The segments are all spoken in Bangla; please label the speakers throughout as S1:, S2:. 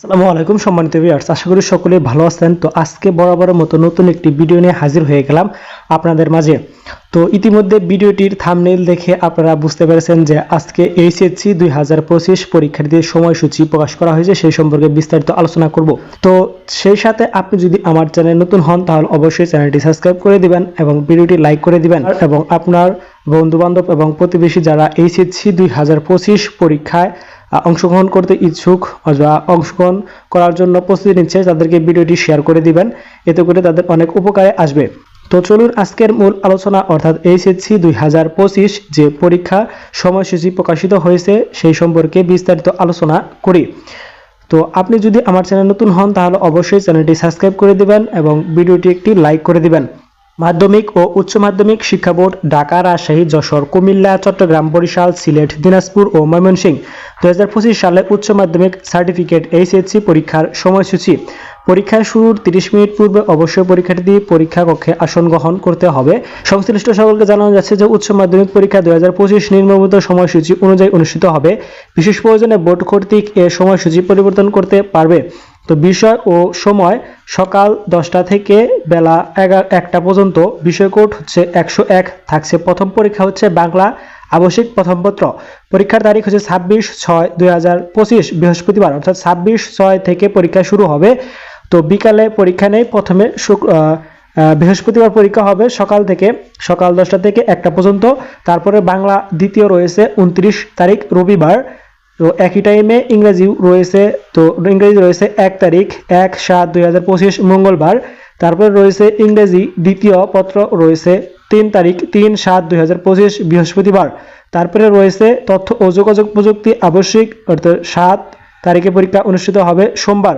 S1: আসসালামু আলাইকুম, সম্মানিত ভিউয়ার্স আশা করি সকলে ভালো আছেন। তো আজকে বরাবরের মতো নতুন একটি ভিডিও নিয়ে হাজির হয়ে গেলাম আপনাদের মাঝে। তো ইতিমধ্যে ভিডিওটির থামনেল দেখে আপনারা বুঝতে পেরেছেন যে আজকে এইচএসসি দুই হাজার পঁচিশ পরীক্ষার্থীদের সময়সূচি প্রকাশ করা হয়েছে, সেই সম্পর্কে বিস্তারিত আলোচনা করব। তো সেই সাথে আপনি যদি আমার চ্যানেল নতুন হন, তাহলে অবশ্যই চ্যানেলটি সাবস্ক্রাইব করে দিবেন এবং ভিডিওটি লাইক করে দিবেন। এবং আপনার বন্ধু বান্ধব এবং প্রতিবেশী যারা এইচএসসি দুই হাজার পঁচিশ পরীক্ষায় অংশগ্রহণ করতে ইচ্ছুক অথবা অংশগ্রহণ করার জন্য প্রস্তুতি নিচ্ছে, তাদেরকে ভিডিওটি শেয়ার করে দিবেন। এতে করে তাদের অনেক উপকারে আসবে। তো চলুন আজকের মূল আলোচনা, অর্থাৎ এইচএসসি দুই হাজার পঁচিশ যে পরীক্ষা সময়সূচি প্রকাশিত হয়েছে, সেই সম্পর্কে বিস্তারিত আলোচনা করি। তো আপনি যদি আমার চ্যানেল নতুন হন, তাহলে অবশ্যই চ্যানেলটি সাবস্ক্রাইব করে দিবেন এবং ভিডিওটি একটি লাইক করে দিবেন। মাধ্যমিক ও উচ্চ মাধ্যমিক শিক্ষা বোর্ড ঢাকা, রাজশাহী, যশোর, কুমিল্লা, চট্টগ্রাম, বরিশাল, সিলেট, দিনাজপুর ও ময়মনসিংহ। দু হাজার পঁচিশ সালে উচ্চ মাধ্যমিক সার্টিফিকেট এইচএসসি পরীক্ষার সময়সূচি। পরীক্ষা শুরুর তিরিশ মিনিট পূর্বে অবশ্যই পরীক্ষার্থী পরীক্ষা কক্ষে আসন গ্রহণ করতে হবে। সংশ্লিষ্ট সকলকে জানানো যাচ্ছে যে উচ্চ মাধ্যমিক পরীক্ষা দুই হাজার পঁচিশ নির্মিত সময়সূচি অনুযায়ী অনুষ্ঠিত হবে। বিশেষ প্রয়োজনে বোর্ড কর্তৃক এ সময়সূচি পরিবর্তন করতে পারবে। তো বিষয় ও সময় সকাল দশটা থেকে বেলা এগারো একটা পর্যন্ত। বিষয় কোড হচ্ছে একশো এক। থাকছে প্রথম পরীক্ষা হচ্ছে বাংলা আবশ্যিক প্রথম পত্র। পরীক্ষার তারিখ হচ্ছে ছাব্বিশ ছয় দুই হাজার পঁচিশ বৃহস্পতিবার অর্থাৎ ছাব্বিশ ছয় থেকে পরীক্ষা শুরু হবে। তো বিকালে পরীক্ষা নেই প্রথমে শুক- আহ, আহ, বৃহস্পতিবার পরীক্ষা হবে সকাল থেকে সকাল দশটা থেকে একটা পর্যন্ত। তারপরে বাংলা দ্বিতীয় রয়েছে উনত্রিশ তারিখ রবিবার। তো একই টাইমে ইংরেজি রয়েছে, তো ইংরেজি রয়েছে এক তারিখ, এক সাত দুই হাজার পঁচিশ মঙ্গলবার। তারপরে রয়েছে ইংরেজি দ্বিতীয় পত্র রয়েছে তিন তারিখ, তিন সাত দুই হাজার পঁচিশ বৃহস্পতিবার। তারপরে রয়েছে তথ্য ও যোগাযোগ প্রযুক্তি আবশ্যিক, অর্থাৎ সাত তারিখে পরীক্ষা অনুষ্ঠিত হবে সোমবার।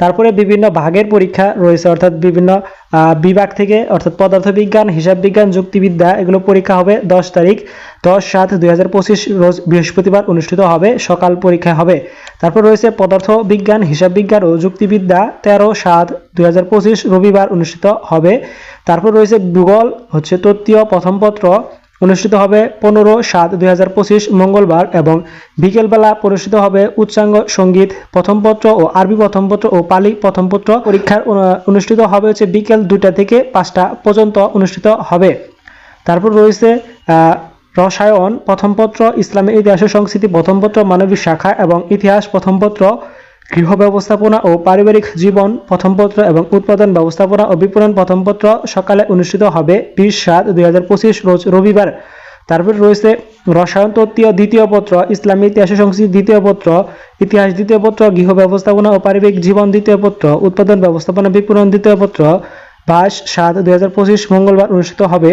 S1: তারপরে বিভিন্ন ভাগের পরীক্ষা রয়েছে, অর্থাৎ বিভিন্ন বিভাগ থেকে, অর্থাৎ পদার্থবিজ্ঞান হিসাব বিজ্ঞান যুক্তিবিদ্যা, এগুলো পরীক্ষা হবে দশ তারিখ, দশ সাত দুই রোজ বৃহস্পতিবার অনুষ্ঠিত হবে, সকাল পরীক্ষা হবে। তারপর রয়েছে পদার্থ বিজ্ঞান হিসাব বিজ্ঞান ও যুক্তিবিদ্যা, তেরো সাত দুই রবিবার অনুষ্ঠিত হবে। তারপর রয়েছে ভূগোল, হচ্ছে তত্ত্বীয় প্রথম পত্র অনুষ্ঠিত হবে পনেরো সাত দুই মঙ্গলবার এবং বিকেলবেলা অনুষ্ঠিত হবে উচ্চাঙ্গ সংগীত প্রথম পত্র ও আরবি প্রথম পত্র ও পালি প্রথম পত্র পরীক্ষার অনুষ্ঠিত হবে হচ্ছে বিকেল দুইটা থেকে পাঁচটা পর্যন্ত অনুষ্ঠিত হবে। তারপর রয়েছে রসায়ন প্রথম পত্র ইসলামের ইতিহাস সংস্কৃতি প্রথম পত্র, মানবিক শাখা এবং ইতিহাস প্রথম পত্র গৃহ ব্যবস্থাপনা ও পারিবারিক জীবন প্রথম পত্র এবং উৎপাদন ব্যবস্থাপনা ও বিপণন প্রথম পত্র সকালে অনুষ্ঠিত হবে বিশ সাত দুই রোজ রবিবার। তারপর রয়েছে রসায়ন তত্ত্বীয় দ্বিতীয় পত্র, ইসলামী ইতিহাস সংস্কৃতি দ্বিতীয় পত্র, ইতিহাস দ্বিতীয় পত্র গৃহ ব্যবস্থাপনা ও পারিবারিক জীবন দ্বিতীয় পত্র, উৎপাদন ব্যবস্থাপনা বিপণন দ্বিতীয় পত্র, বাইশ সাত দুই মঙ্গলবার অনুষ্ঠিত হবে।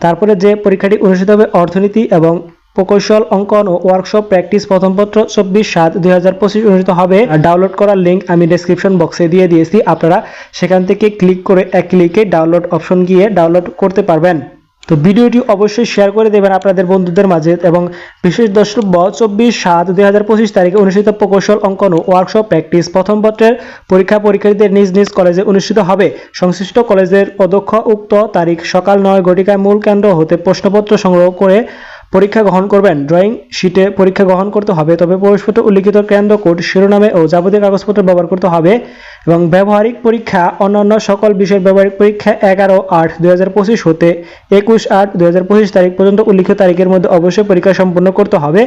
S1: তারপরে যে পরীক্ষাটি অনুষ্ঠিত হবে অর্থনীতি এবং প্রকৌশল, অঙ্কন ও ওয়ার্কশপ প্র্যাকটিস প্রথম পত্র চব্বিশ সাত দুই হাজার পঁচিশ অনুষ্ঠিত হবে। ডাউনলোড করার লিঙ্ক আমি ডেসক্রিপশন বক্সে দিয়ে দিয়েছি। আপনারা সেখান থেকে ক্লিক করে এক ক্লিকে ডাউনলোড অপশন গিয়ে ডাউনলোড করতে পারবেন। তো ভিডিওটি অবশ্যই শেয়ার করে দেবেন আপনাদের বন্ধুদের মাঝে এবং বিশেষ দ্রষ্টব্য, চব্বিশ সাত দুই হাজার পঁচিশ তারিখে অনুষ্ঠিত প্রকৌশল, অঙ্কন ও ওয়ার্কশপ প্র্যাকটিস প্রথম পত্রের পরীক্ষা পরীক্ষার্থীদের নিজ নিজ কলেজে অনুষ্ঠিত হবে। সংশ্লিষ্ট কলেজের অধ্যক্ষ, উক্ত তারিখ সকাল নয়, ঘটিকায় মূল কেন্দ্র হতে প্রশ্নপত্র সংগ্রহ করে পরীক্ষা গ্রহণ করবেন। ড্রয়িং শিটে পরীক্ষা গ্রহণ করতে হবে, তবে প্রবেশপত্র উল্লিখিত কেন্দ্র কোড, শিরোনামে ও যাবতীয় কাগজপত্র ব্যবহার করতে হবে এবং ব্যবহারিক পরীক্ষা অন্যান্য সকল বিষয়ের ব্যবহারিক পরীক্ষা এগারো আট দুই হাজার পঁচিশ হতে একুশ আট দুই হাজার পঁচিশ তারিখ পর্যন্ত উল্লিখিত তারিখের মধ্যে অবশ্যই পরীক্ষা সম্পন্ন করতে হবে।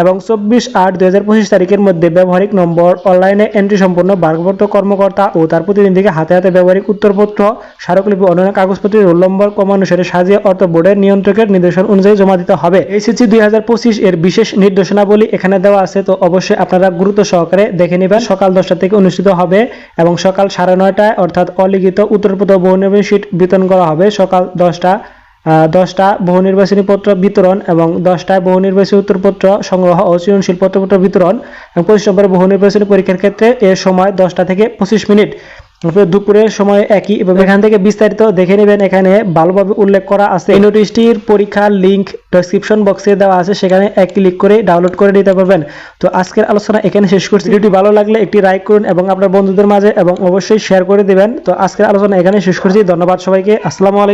S1: এবং চব্বিশ আট দুই হাজার পঁচিশ তারিখের মধ্যে ব্যবহারিক নম্বর, অনলাইনে এন্ট্রি সম্পন্ন ভারপ্রাপ্ত কর্মকর্তা ও তার প্রতিনিধিকে হাতে হাতে ব্যবহারিক উত্তরপত্র, স্মারকলিপি অন্যান্য কাগজপত্রের রোল নম্বর ক্রমানুসারে সাজিয়ে অর্থ বোর্ডের নিয়ন্ত্রকের নির্দেশন অনুযায়ী জমা দিতে হবে। এইচএসসি দুই হাজার পঁচিশ এর বিশেষ নির্দেশনাবলী এখানে দেওয়া আছে, তো অবশ্যই আপনারা গুরুত্ব সহকারে দেখে নেবেন। সকাল দশটা থেকে অনুষ্ঠিত হবে এবং সকাল সাড়ে নয়টায় অর্থাৎ অলিখিত উত্তরপত্র বহু নির্বাচনী শীট বিতরণ করা হবে। সকাল দশটা দশটা বহু নির্বাচনী পত্র বিতরণ এবং দশটায় বহু নির্বাচনী উত্তরপত্র সংগ্রহ ও সৃজনশীল পত্রপত্র বিতরণ এবং পঁচিশ নম্বরে বহু নির্বাচনী পরীক্ষার ক্ষেত্রে এর সময় দশটা থেকে পঁচিশ মিনিট। দুপুরের সময় একই এবং এখান থেকে বিস্তারিত দেখে নেবেন এখানে ভালোভাবে উল্লেখ করা আছে। এই নোটিশটির পরীক্ষার লিংক ডেসক্রিপশন বক্সে দেওয়া আছে সেখানে এক ক্লিক করে ডাউনলোড করে নিতে পারবেন। তো আজকের আলোচনা এখানে শেষ করছি। ভিডিওটি ভালো লাগলে একটি লাইক করুন এবং আপনার বন্ধুদের মাঝে এবং অবশ্যই শেয়ার করে দিবেন। তো আজকের আলোচনা এখানে শেষ করছি। ধন্যবাদ সবাইকে। আসসালামু আলাইকুম।